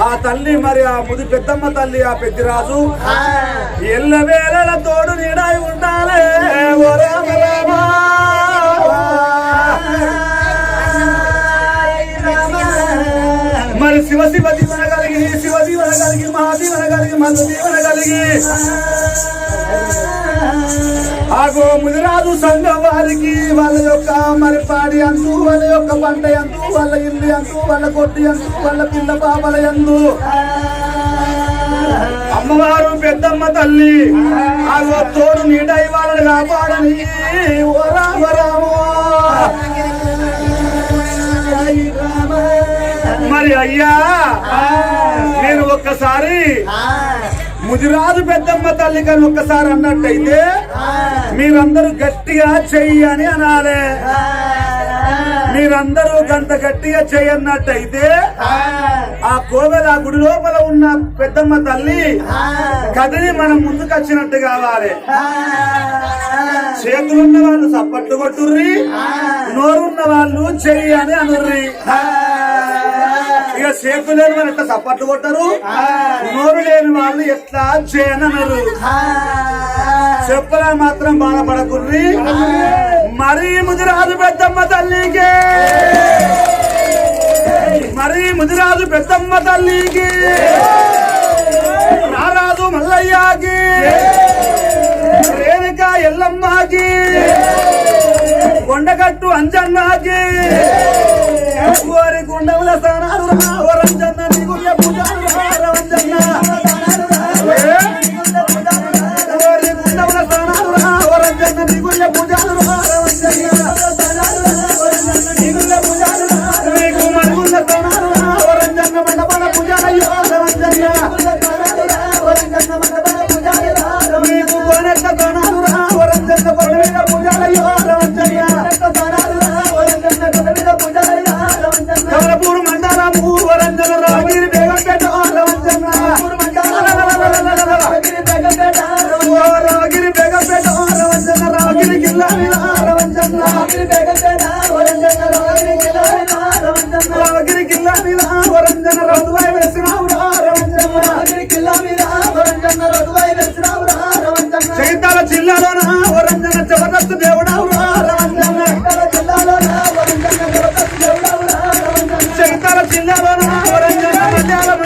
ఆ తల్లి మరి ఆ ముది పెద్దమ్మ తల్లి ఆ పెద్దిరాజు. ఎల్ల వేళల తోడు నీడాయి ఉండాలే. ఓ రామ రామ. మరి శివ శివ దీవెన కలిగి శివ దీవన కలిగి మహాదీవెన ఆగో ముదిరాజు సంఘం వారికి వాళ్ళ యొక్క మరి పాడి అందు వాళ్ళ యొక్క పంట ఎందు వాళ్ళ ఇల్లు ఎందు వాళ్ళ కొట్టి ఎందు వాళ్ళ పిల్ల పాపల ఎందు అమ్మవారు పెద్దమ్మ తల్లి ఆగో తోడు నీడై వాళ్ళని కాపాడని. ఓ రామ. మరి అయ్యా నేను ఒక్కసారి ముదిరాజు పెద్దమ్మ తల్లి కానీ ఒక్కసారి అన్నట్టయితే మీరందరూ గట్టిగా చెయ్యి అని అనాలే. మీరందరూ గంట గట్టిగా చెయ్యన్నట్టయితే ఆ కోవెల గుడి లోపల ఉన్న పెద్దమ్మ తల్లి కదిలి మనం ముందుకొచ్చినట్టు కావాలి. చేతులున్న వాళ్ళు సప్పట్లు కొట్టుర్రి నోరున్న వాళ్ళు చెయ్యి అని అనుర్రి. ఇక చేతులు లేని వాళ్ళు ఎట్లా సప్పట్లు కొట్టరు నోరు లేని వాళ్ళు ఎట్లా చేయని అనరు చెప్పలే మాత్రం బాధపడకుర్రి. మరీ ముదిరాజు పెద్దమ్మ తల్లికి. మరీ ముదిరాజు పెద్దమ్మ తల్లికి. రారాజు మల్లయ్యకి. రేణుక ఎల్లమ్మకి. కొండగట్టు అంజన్నకి. ఓరి గుండముల స్థానాలు రా ఓరంజన్న నీ గుయ్య వెనకాల చిన్న వరంజన మధ్యాహ్నం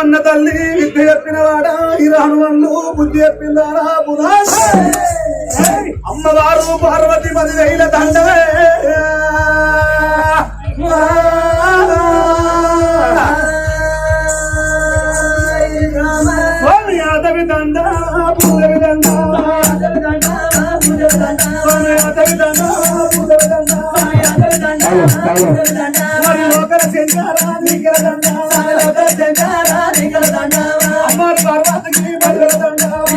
అన్న తల్లి విద్య చెప్పిన వాడా ఇరాను వాళ్ళు బుద్ధి చెప్పిందారా బుధా అమ్మవారు పార్వతి పది వేల తండవే మరి ఒకరి చెందారా నీకర దండ.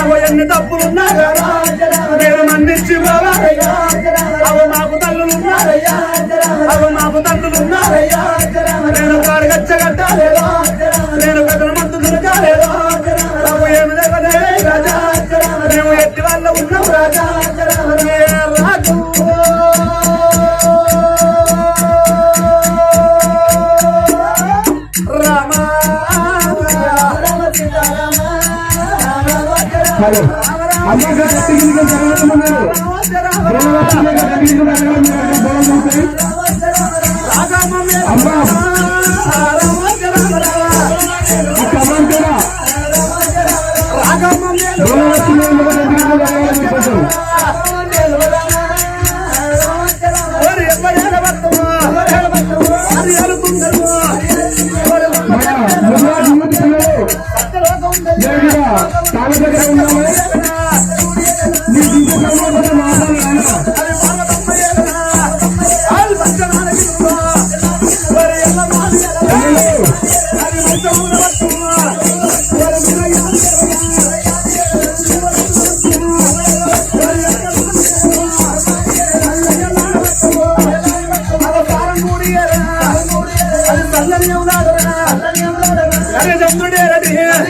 మాకు ఎన్ని తప్పులున్నా నేను మన్నించి బావా అవ మాకు తల్లులున్నా అవ మాకు అన్నారు అమ్మ గట్టి జరగమన్నారు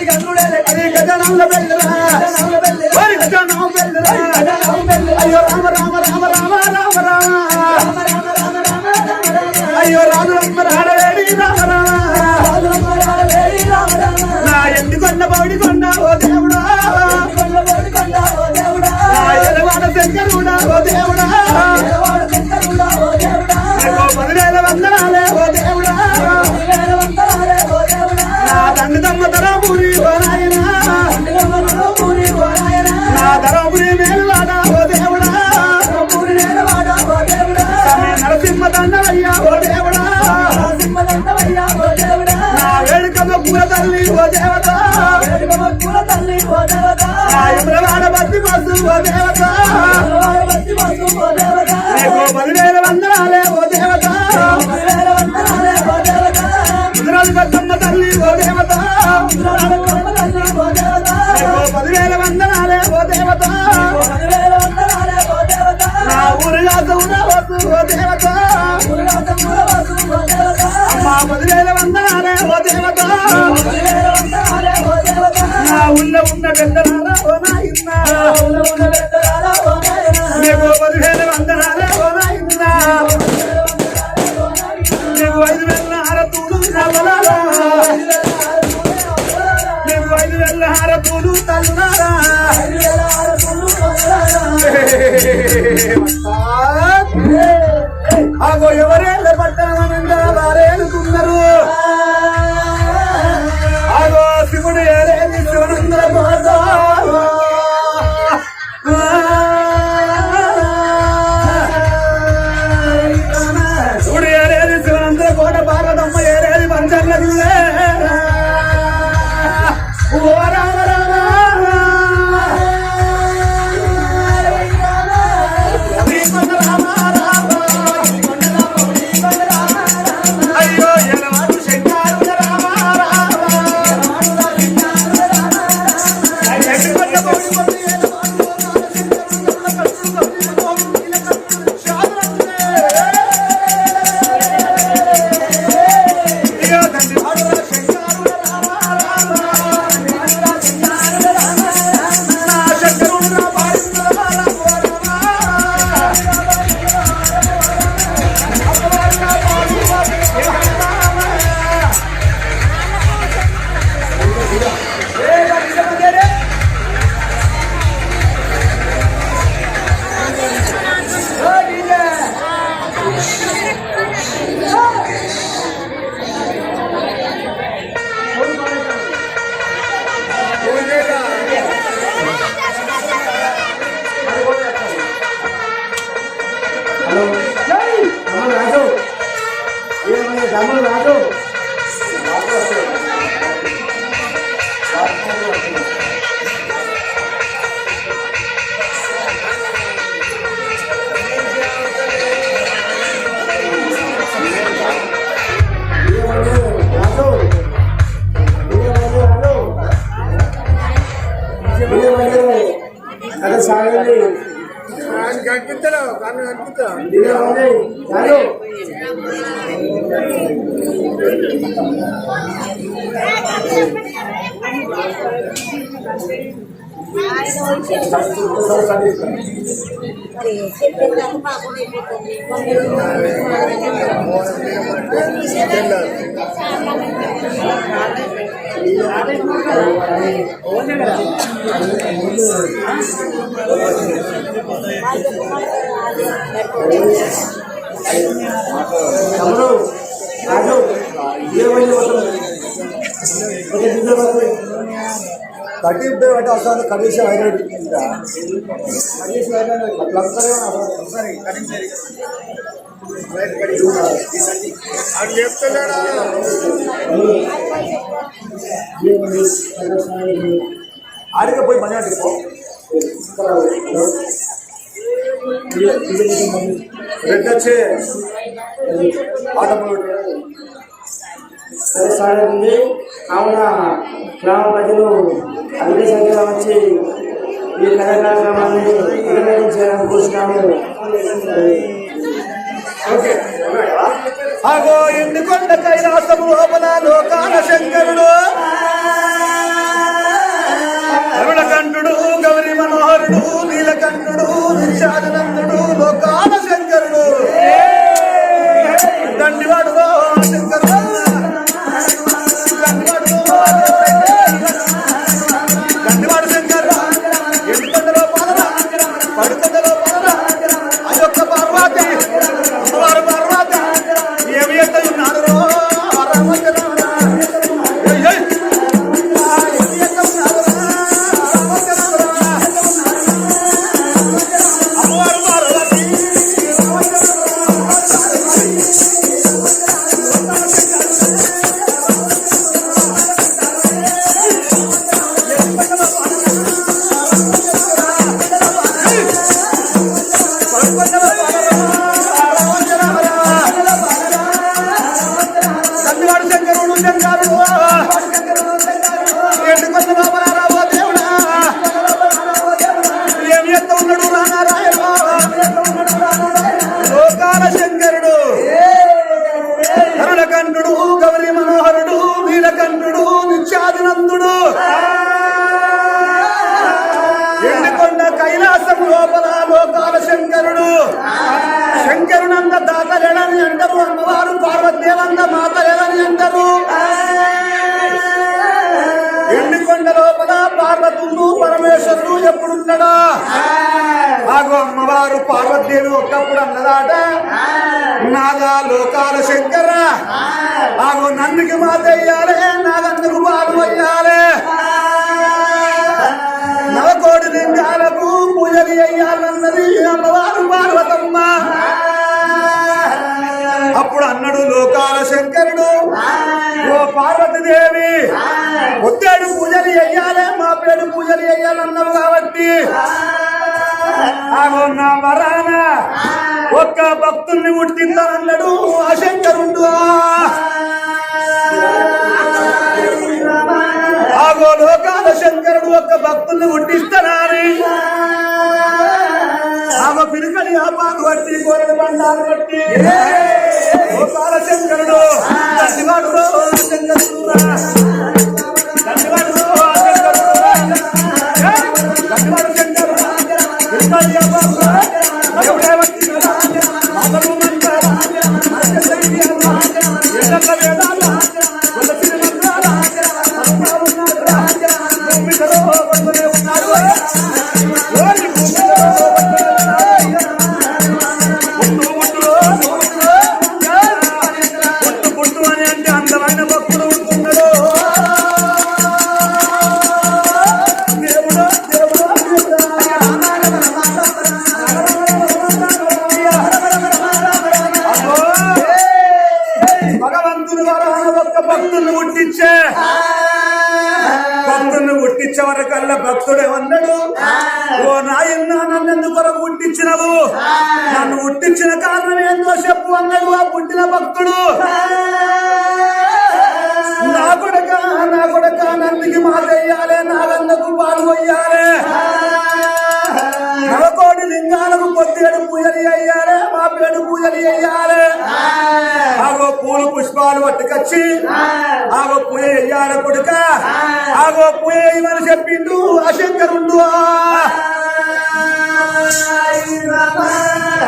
గజనాల బెల్లరా గజనాల బెల్లరా అయ్యో రామ ఊళ్ళో ఉన్న పెద్దలారా ఓ నాయన ఊళ్ళో ఉన్న పెద్దలారా ఓ నాయన నీకు করলে తమ్ముడు రాజు ఏమైంది ఒక దిగులు పడుతుంది కట్టి అంటే అసలు కనీసం హైలైట్ అని చెప్తున్నాడా ఆడికి పోయి మనీ అడిగిపో రెడ్ వచ్చే ఆటో సరే సాగింది కావున గ్రామ ప్రజలు అధిక సంఖ్యలో వచ్చి ఈ కార్యక్రమాన్ని నిర్వహించాలని కోరుతున్నాము అగో ఎండుకొండ కైలాసము లోపల లోకాల శంకరుడు? కరుణకంఠుడు గౌరి మనోహరుడు నీలకంఠుడు నిషాదనందుడు లోకాల శంకరుడు. దండివాడు పార్వతులు పరమేశ్వరుడు ఎప్పుడున్నాడా ఆగో అమ్మవారు పార్వతీదేవి ఒక్కప్పుడు అన్నదాట. నాగా లోకాల శంకర. అప్పుడు అన్నడు లోకాల శంకరుడు ఓ పార్వతీదేవి ఒత్తేడు పూజలు అయ్యాలే మా పేరు పూజలు అయ్యాలన్నావు కాబట్టి. ఆగో నా వరాన ఒక్క భక్తుల్ని ఉట్టిందనన్నాడు ఆ శంకరుడు ఆగో లోకాల శంకరుడు ఒక్క భక్తుల్ని ఉట్టిస్తానని ఆమె పిరికడి ఆపాలు బట్టి గోరెడు బండాలు బట్టి Oh, God, I పుష్పాలు పట్టుకొచ్చి ఆగో పూజ అయ్యాలి కొడుక. ఆగో పూజ చేయమని చెప్పిండు ఆ శంకరుండు.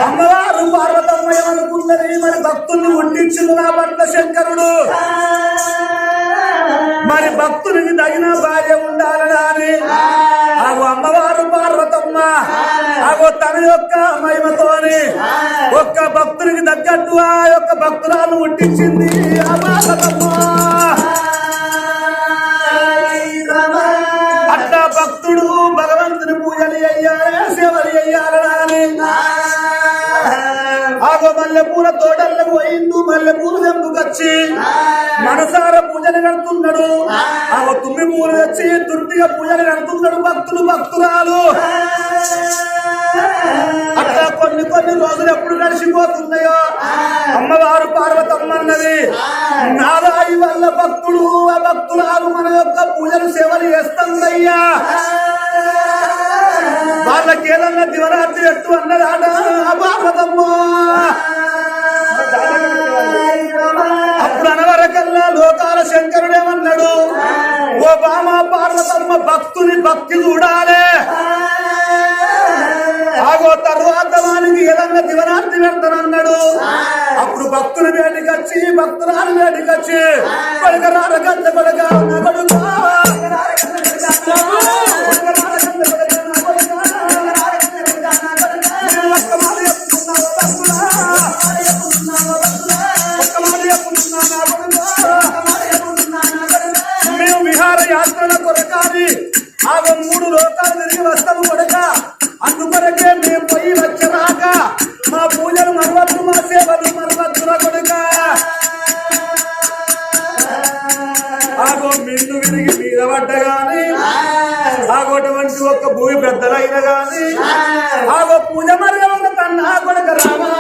అమ్మవారు పార్వతమ్మ ఏమనుకున్నది మరి భక్తుల్ని ఉండించింది నా పట్ల శంకరుడు. మరి భక్తునికి తగిన భార్య ఉండాలని ఆగో తన యొక్క మహిమతోని ఒక్క భక్తునికి తగ్గట్టు ఆ యొక్క భక్తురాలు పార్వతమ్మ అట్లా భక్తుడు భగవంతుని పూజలు అయ్యారే సేవలు అయ్యారని ఆగో మల్లె పూల తోటలకు పోయిండు మల్లె పూలు తెంపుకొచ్చి మనసార పూజలు కడుతున్నాడు ఆగో తుమ్మి పూలు తెచ్చి దుర్తిగా పూజలు కడుతున్నాడు భక్తులు భక్తురాలు. అట్లా కొన్ని కొన్ని రోజులు ఎప్పుడు గడిచిపోతున్నాయో అమ్మవారు పార్వతమ్మ అన్నది. నాదాయి వల్ల భక్తుడు ఆ భక్తురాలు మన యొక్క పూజలు సేవలు చేస్తుందయ్యా. వాళ్ళకి ఏదన్నా దివరాత్రి ఎట్టు అన్నదాట ఆ పార్వతమ్మ అప్పుడు అనవరకల్లా లోకాల శంకరుడేమన్నాడు ఓ బామ పార్వతమ్మ భక్తుని భక్తి చూడాలే. ఆగో తర్వాత వానికి ఏదన్నా దివరాత్రి పెడతానన్నాడు అప్పుడు భక్తుని వేటికి వచ్చి భక్తురాలు వేటికి వచ్చి కొడుక ఆగోటువంటి ఒక్క భూమి పెద్దలైన గాని ఆగో పూజ మరగవన్న కన్నా కొడుక రామా